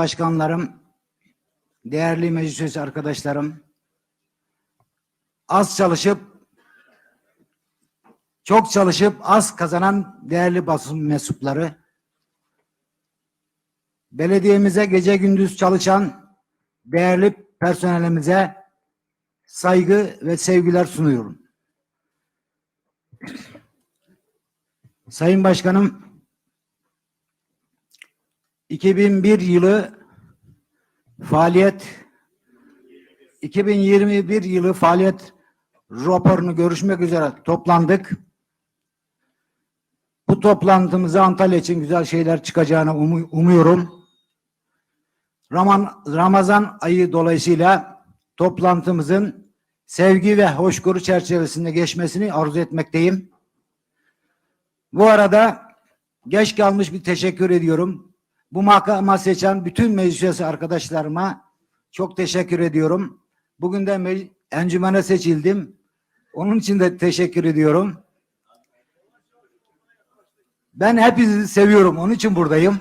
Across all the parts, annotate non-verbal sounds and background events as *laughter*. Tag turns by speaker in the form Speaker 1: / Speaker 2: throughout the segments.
Speaker 1: başkanlarım, değerli meclis üyesi arkadaşlarım, az çalışıp çok çalışıp az kazanan değerli basın mensupları, belediyemize gece gündüz çalışan değerli personelimize saygı ve sevgiler sunuyorum. Sayın Başkanım, 2001 yılı faaliyet 2021 yılı faaliyet raporunu görüşmek üzere toplandık. Bu toplantımıza Antalya için güzel şeyler çıkacağını umu- umuyorum. Raman, Ramazan ayı dolayısıyla toplantımızın sevgi ve hoşgörü çerçevesinde geçmesini arzu etmekteyim. Bu arada geç kalmış bir teşekkür ediyorum. Bu makama seçen bütün meclis üyesi arkadaşlarıma çok teşekkür ediyorum. Bugün de me- encümene seçildim. Onun için de teşekkür ediyorum. Ben hepinizi seviyorum. Onun için buradayım.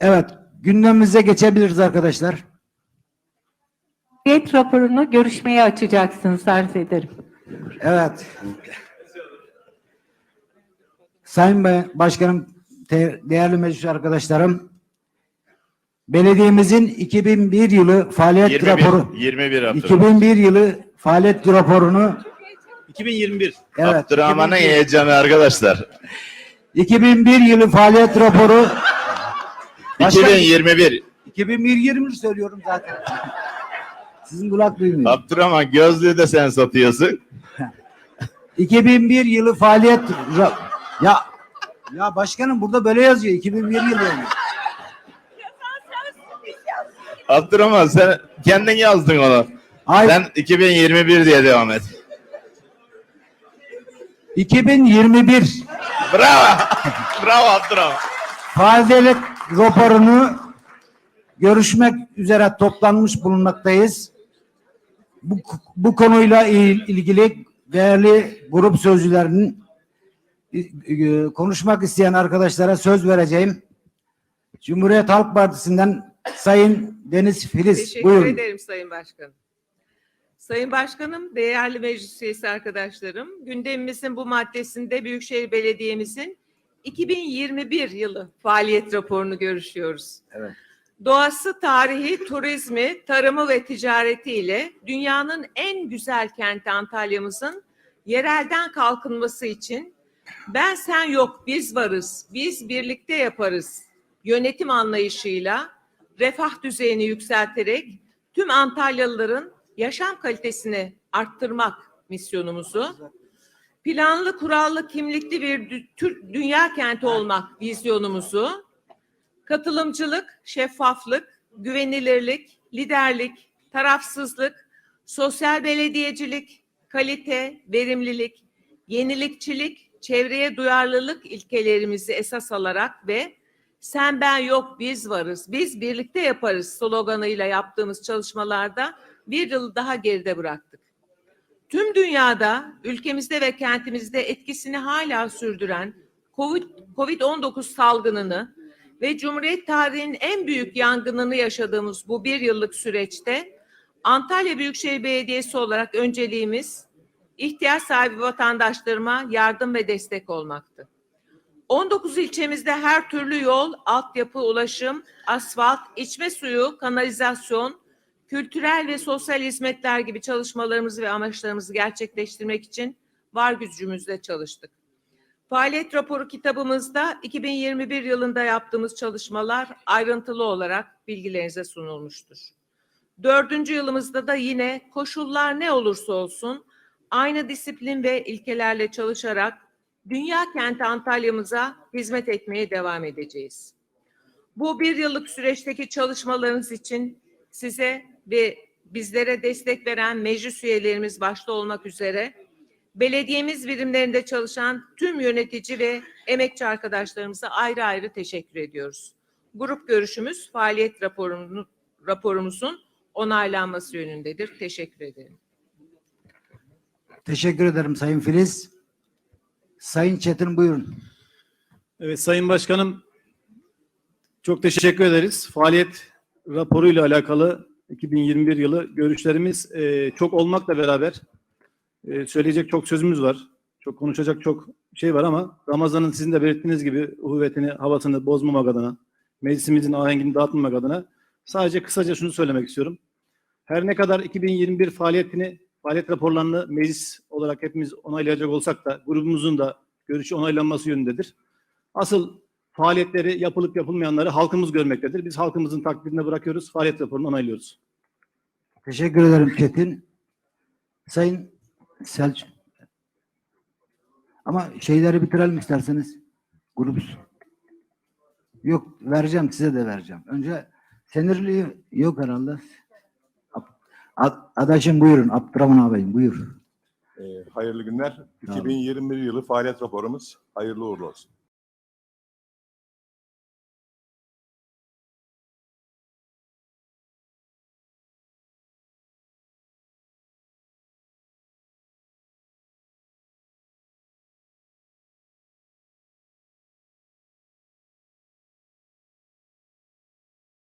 Speaker 1: Evet, gündemimize geçebiliriz arkadaşlar.
Speaker 2: Faaliyet raporunu görüşmeye açacaksınız arz ederim.
Speaker 1: Evet. Sayın Başkanım, değerli meclis arkadaşlarım, belediyemizin 2001 yılı faaliyet
Speaker 3: 21,
Speaker 1: raporu,
Speaker 3: 21 Abdurrahman.
Speaker 1: 2001 yılı faaliyet raporunu
Speaker 4: 2021.
Speaker 1: evet,
Speaker 3: Abdurrahman'ın
Speaker 1: 2001
Speaker 3: heyecanı arkadaşlar.
Speaker 1: 2001 yılı faaliyet raporu *laughs* Başkan,
Speaker 3: 2021.
Speaker 1: 2001 20 söylüyorum zaten. Sizin kulak duymuyor.
Speaker 3: Abdurrahman gözlüğü de sen satıyorsun. *laughs*
Speaker 1: 2001 yılı faaliyet ya ya başkanım burada böyle yazıyor 2001 yılı.
Speaker 3: Abdurrahman sen kendin yazdın onu.
Speaker 1: Hayır.
Speaker 3: Sen 2021 diye devam et.
Speaker 1: 2021
Speaker 3: Bravo. Bravo Abdurrahman.
Speaker 1: faaliyet raporunu görüşmek üzere toplanmış bulunmaktayız. Bu, bu konuyla il- ilgili değerli grup sözcülerinin e, e, konuşmak isteyen arkadaşlara söz vereceğim. Cumhuriyet Halk Partisi'nden Sayın Deniz Filiz.
Speaker 5: Teşekkür
Speaker 1: Buyurun.
Speaker 5: ederim Sayın Başkanım. Sayın Başkanım, değerli meclis üyesi arkadaşlarım, gündemimizin bu maddesinde Büyükşehir Belediye'mizin 2021 yılı faaliyet raporunu görüşüyoruz.
Speaker 1: Evet.
Speaker 5: Doğası, tarihi, turizmi, tarımı ve ticaretiyle dünyanın en güzel kenti Antalya'mızın yerelden kalkınması için ben sen yok biz varız, biz birlikte yaparız yönetim anlayışıyla refah düzeyini yükselterek tüm Antalyalıların yaşam kalitesini arttırmak misyonumuzu, planlı, kurallı, kimlikli bir Türk dünya kenti olmak vizyonumuzu, katılımcılık, şeffaflık, güvenilirlik, liderlik, tarafsızlık, sosyal belediyecilik, kalite, verimlilik, yenilikçilik, çevreye duyarlılık ilkelerimizi esas alarak ve sen ben yok biz varız, biz birlikte yaparız sloganıyla yaptığımız çalışmalarda bir yıl daha geride bıraktık. Tüm dünyada, ülkemizde ve kentimizde etkisini hala sürdüren Covid- Covid-19 salgınını ve Cumhuriyet tarihinin en büyük yangınını yaşadığımız bu bir yıllık süreçte Antalya Büyükşehir Belediyesi olarak önceliğimiz ihtiyaç sahibi vatandaşlarıma yardım ve destek olmaktı. 19 ilçemizde her türlü yol, altyapı, ulaşım, asfalt, içme suyu, kanalizasyon, kültürel ve sosyal hizmetler gibi çalışmalarımızı ve amaçlarımızı gerçekleştirmek için var gücümüzle çalıştık. Faaliyet raporu kitabımızda 2021 yılında yaptığımız çalışmalar ayrıntılı olarak bilgilerinize sunulmuştur. Dördüncü yılımızda da yine koşullar ne olursa olsun aynı disiplin ve ilkelerle çalışarak dünya kenti Antalya'mıza hizmet etmeye devam edeceğiz. Bu bir yıllık süreçteki çalışmalarınız için size ve bizlere destek veren meclis üyelerimiz başta olmak üzere belediyemiz birimlerinde çalışan tüm yönetici ve emekçi arkadaşlarımıza ayrı ayrı teşekkür ediyoruz. Grup görüşümüz faaliyet raporunu, raporumuzun onaylanması yönündedir. Teşekkür ederim.
Speaker 1: Teşekkür ederim Sayın Filiz. Sayın Çetin buyurun.
Speaker 4: Evet Sayın Başkanım çok teşekkür ederiz. Faaliyet raporuyla alakalı 2021 yılı görüşlerimiz e, çok olmakla beraber e, söyleyecek çok sözümüz var. Çok konuşacak çok şey var ama Ramazan'ın sizin de belirttiğiniz gibi uhuvvetini, havasını bozmamak adına, meclisimizin ahengini dağıtmamak adına sadece kısaca şunu söylemek istiyorum. Her ne kadar 2021 faaliyetini, faaliyet raporlarını meclis olarak hepimiz onaylayacak olsak da grubumuzun da görüşü onaylanması yönündedir. Asıl faaliyetleri yapılıp yapılmayanları halkımız görmektedir. Biz halkımızın takdirine bırakıyoruz. Faaliyet raporunu onaylıyoruz.
Speaker 1: Teşekkür ederim Çetin. Sayın Selçuk. Ama şeyleri bitirelim isterseniz. Grup. Yok vereceğim size de vereceğim. Önce Senirli yok herhalde. Adaşım buyurun. Abdurrahman ağabeyim buyur.
Speaker 6: Ee, hayırlı günler.
Speaker 1: Sağ olun.
Speaker 6: 2021 yılı faaliyet raporumuz hayırlı uğurlu olsun.